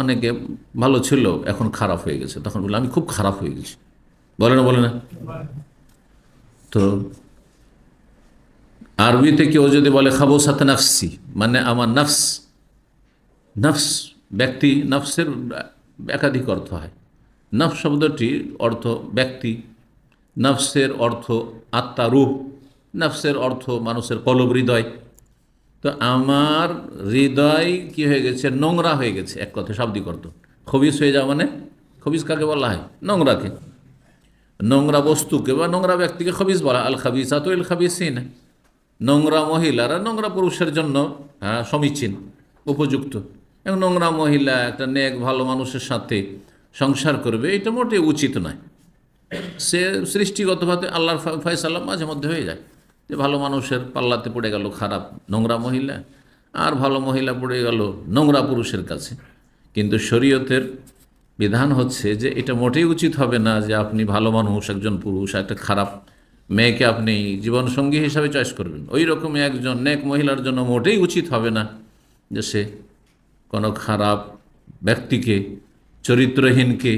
অনেকে ভালো ছিল, এখন খারাপ হয়ে গেছে। তখন বলল, আমি খুব খারাপ হয়ে গেছি। বলে না বলে না? তো আরবিতে কেউ যদি বলে খাব সাথে নাফসি মানে আমার নফস নফস, ব্যক্তি নফসের একাধিক অর্থ হয়। নফ শব্দটির অর্থ ব্যক্তি, নফসের অর্থ আত্মা রূপ নফসের অর্থ মানুষের কলব হৃদয়। তো আমার হৃদয় কি হয়ে গেছে? নোংরা হয়ে গেছে এক কথা শাব্দিক অর্থ। খবিস হয়ে যাওয়া মানে? খবিস কাকে বলা হয়? নোংরাকে। নোংরা বস্তুকে বা নোংরা ব্যক্তিকে খবিস বলা আল খাবিসা তো এল খাবিসিন নোংরা মহিলারা নোংরা পুরুষের জন্য হ্যাঁ, সমীচীন উপযুক্ত। এবং নোংরা মহিলা একটা নেক ভালো মানুষের সাথে সংসার করবে এটা মোটেই উচিত নয়। সে সৃষ্টিগতভাবে আল্লাহর ফা- ফয়সালা মাঝে মধ্যে হয়ে যায়। যে ভালো মানুষের পাল্লাতে পড়ে গেল খারাপ নোংরা মহিলা, আর ভালো মহিলা পড়ে গেল নোংরা পুরুষের কাছে। কিন্তু শরীয়তের বিধান হচ্ছে যে এটা মোটেই উচিত হবে না যে আপনি ভালো মানুষ, একজন পুরুষ, একটা খারাপ মেয়েকে আপনি জীবনসঙ্গী হিসাবে চয়েস করবেন। ওই রকমই একজন নেক মহিলার জন্য মোটেই উচিত হবে না যে সে কোনো খারাপ ব্যক্তিকে, চরিত্রহীনকে,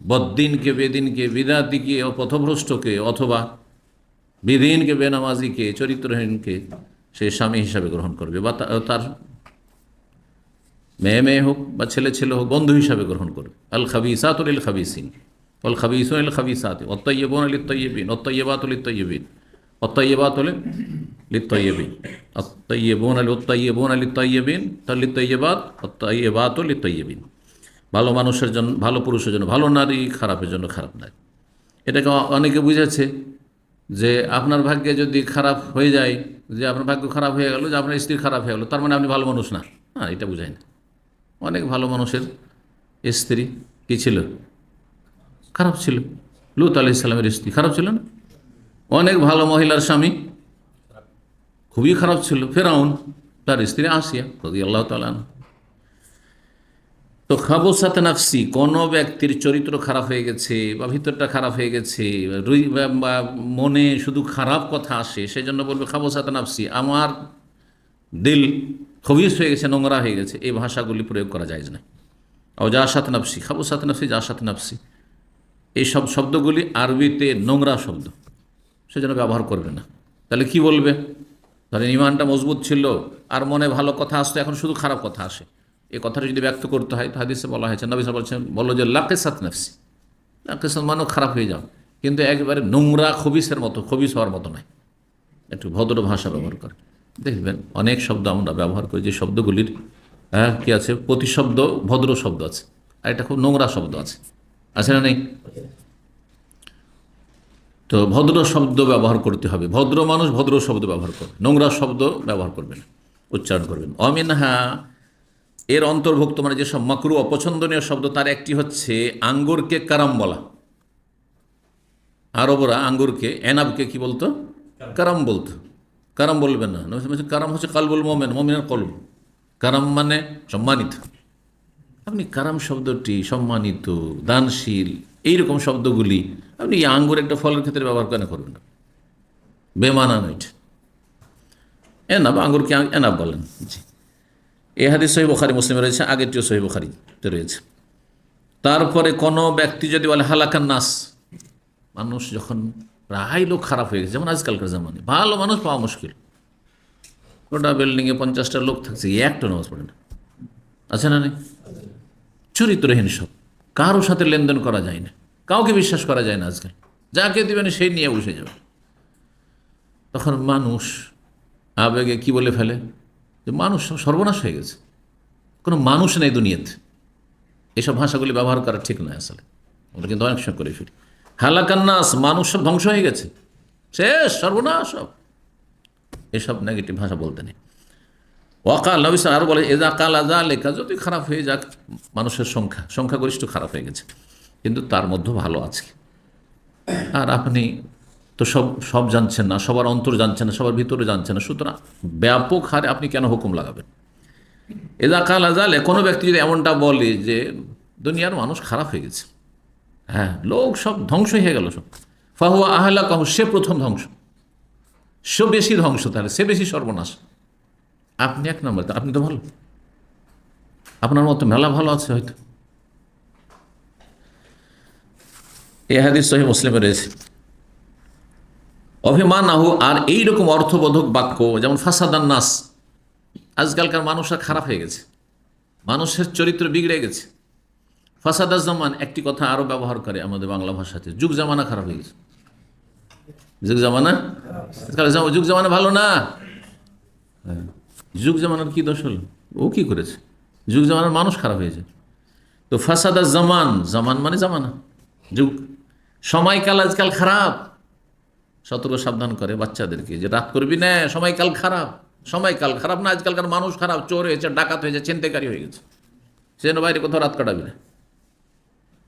বদ্দিনকে, বেদিনকে, বিদাতিকে ও পথভ্রষ্টকে অথবা বিধিনকে বেনামাজিকে চরিত্রহীনকে সে স্বামী হিসাবে গ্রহণ করবে বা তার মেয়ে মেয়ে হোক বা ছেলে ছেলে হোক, বন্ধু হিসাবে গ্রহণ করবে। আল খাবিসাত ইল খাবিসিন। অল খাবিস ইল খাবিসাত। অত্তয়্যবন আলি তৈয়বিন অত্তয়্যবাত আলি তৈয়বিন অত্তয়্যবাত হলে লিত্তয়্যবিন অত্তয়্যবন আলি অত্তয়্যবন আলি তৈয়বিন তার লিত্তয়্যবাত অত্তয়্যবাত লিত্তয়্যবিন ভালো মানুষের জন্য, ভালো পুরুষের জন্য, ভালো নারী খারাপের জন্য খারাপ নারী এটাকে অনেকে বুঝেছে যে আপনার ভাগ্যে যদি খারাপ হয়ে যায়, যে আপনার ভাগ্য খারাপ হয়ে গেল, যে আপনার স্ত্রী খারাপ হয়ে গেল, তার মানে আপনি ভালো মানুষ না। হ্যাঁ এটা বুঝাই না। অনেক ভালো মানুষের স্ত্রী কী ছিল? খারাপ ছিল। লুত আলি ইসলামের স্ত্রী খারাপ ছিল না? অনেক ভালো মহিলার স্বামী খুবই খারাপ ছিল। ফেরাউন, তার স্ত্রী আসিয়া রদি আল্লাহ তালান তো খাব সাথে নাফসি, কোনো ব্যক্তির চরিত্র খারাপ হয়ে গেছে বা ভিতরটা খারাপ হয়ে গেছে বা- মনে শুধু খারাপ কথা আসে সেই জন্য বলবে খাব সাথে নাফসি, আমার দিল খবিস হয়ে গেছে, নোংরা হয়ে গেছে, এই ভাষাগুলি প্রয়োগ করা যায় না। ও যা সাথে নাফসি, খাব সাথে নাফসি, যা সাথে নাফসি। এই সব শব্দগুলি আরবিতে নোংরা শব্দ, সেজন্য ব্যবহার করবে না। তাহলে কি বলবে? ধরেন ইমানটা মজবুত ছিল, আর মনে ভালো কথা আসতো, এখন শুধু খারাপ কথা আসে। এই কথাটা যদি ব্যক্ত করতে হয়, তো হাদিসে বলা হয়েছে, নবী বলছেন বলো যে লাকে সাত নাফসি। লাকে সাত মানও খারাপ হয়ে যাও। কিন্তু একবারে নোংরা খবিসের মতো, খবিস হওয়ার মতো নয়। একটু ভদ্র ভাষা ব্যবহার করে। দেখবেন অনেক শব্দ আমরা ব্যবহার করি, যে শব্দগুলির হ্যাঁ কী আছে? প্রতিশব্দ, ভদ্র শব্দ আছে। আর এটা খুব নোংরা শব্দ আছে। আছে না নেই? তো ভদ্র শব্দ ব্যবহার করতে হবে। ভদ্র মানুষ ভদ্র শব্দ ব্যবহার করবে। নোংরা শব্দ ব্যবহার করবেন উচ্চারণ করবেন অমিনহা এর অন্তর্ভুক্ত মানে যেসব মাকরু অপছন্দনীয় শব্দ তার একটি হচ্ছে আঙ্গুরকে কারাম বলা। আরবরা আঙ্গুরকে এনাবকে কি বলতো? কারাম। বলতো। কারাম বলবেন না। কারাম হচ্ছে কালবুল মোমেন মোমেনের কলব। কারাম মানে সম্মানিত। আপনি কারাম শব্দটি সম্মানিত দানশীল এইরকম শব্দগুলি আপনি আঙ্গুর একটা ফলের ক্ষেত্রে ব্যবহার কেন করবেন না? বেমানান এটা এনাব আঙ্গুরকে এনাব বলেন। জি। এ হাদিস সহি বখারি, মুসলিমে রয়েছে, আগেরটিও সহি বখারিতে রয়েছে। তারপরে কোনো ব্যক্তি যদি বলে, হালাকান নাস, মানুষ যখন প্রায় লোক খারাপ হয়ে গেছে, যেমন আজকালকার জামানে, ভালো মানুষ পাওয়া মুশকিল। ওটা বিল্ডিংয়ে পঞ্চাশটা লোক থাকছে একটা নামাজ পড়ে না। আছে না নেই? চরিত্রহীন সব। কারোর সাথে লেনদেন করা যায় না। কাউকে বিশ্বাস করা যায় না আজকাল। যাকে দিবেন, সেই নিয়ে বসে যাবে। তখন মানুষ আবেগে কি বলে ফেলে? যে মানুষ সর্বনাশ হয়ে গেছে। কোনো মানুষ নেই দুনিয়াতে। এসব ভাষাগুলি ব্যবহার করা ঠিক নয় আসলে। আমরা কিন্তু অনেক সময় করে ফিরি হালাকান্নাস মানুষ সব ধ্বংস হয়ে গেছে। শেষ, সর্বনাশ সব। এসব নেগেটিভ ভাষা বলতে নেই। ওয়াকাল, নবী সাল আরও বলে এজা কাল আজা লেখা যদি খারাপ হয়ে যাক, মানুষের সংখ্যা, সংখ্যাগরিষ্ঠ খারাপ হয়ে গেছে। কিন্তু তার মধ্যে ভালো আছে। আর আপনি তো সব সব জানছেন না, সবার অন্তর জানছেন না, সবার ভিতরে জানছেন না। সুতরাং ব্যাপক হারে আপনি কেন হুকুম লাগাবেন? এজা কাল আজালে কোনো ব্যক্তি যদি এমনটা বলে যে, দুনিয়ার মানুষ খারাপ হয়ে গেছে। হ্যাঁ লোক সব ধ্বংস হয়ে গেল সব। ফাহুয়া আহলা কাহু সে প্রথম ধ্বংস। সে বেশি ধ্বংস তাহলে, সে বেশি সর্বনাশ। আপনি এক নম্বর আপনি তো ভালো। আপনার মতো মেলা ভালো আছে হয়তো। এ হাদিস সহি মুসলিমে রয়েছে। অভিমান আহু আর এইরকম অর্থবোধক বাক্য, যেমন ফাসাদান নাস, আজকালকার মানুষরা খারাপ হয়ে গেছে। মানুষের চরিত্র বিগড়ে গেছে। ফাসাদা জামান একটি কথা আরও ব্যবহার করে আমাদের বাংলা ভাষাতে, যুগ জামানা খারাপ হয়ে গেছে। যুগ জামানা? যুগ জামানা ভালো না? হ্যাঁ। যুগ জামানার কি দোষ হলো? ও কি করেছে? যুগ জামানার মানুষ খারাপ হয়েছে তো ফাসাদা জামান জামান মানে জামানা, যুগ। সময়কাল আজকাল খারাপ। সতর্ক সাবধান করে বাচ্চাদেরকে যে, রাত করবি না সময়কাল খারাপ সময়কাল খারাপ না, আজকালকার মানুষ খারাপ, চোর হয়েছে, ডাকাত হয়েছে ছিনতেকারী হয়ে গেছে। সে বাইরে কোথাও রাত কাটাবি না।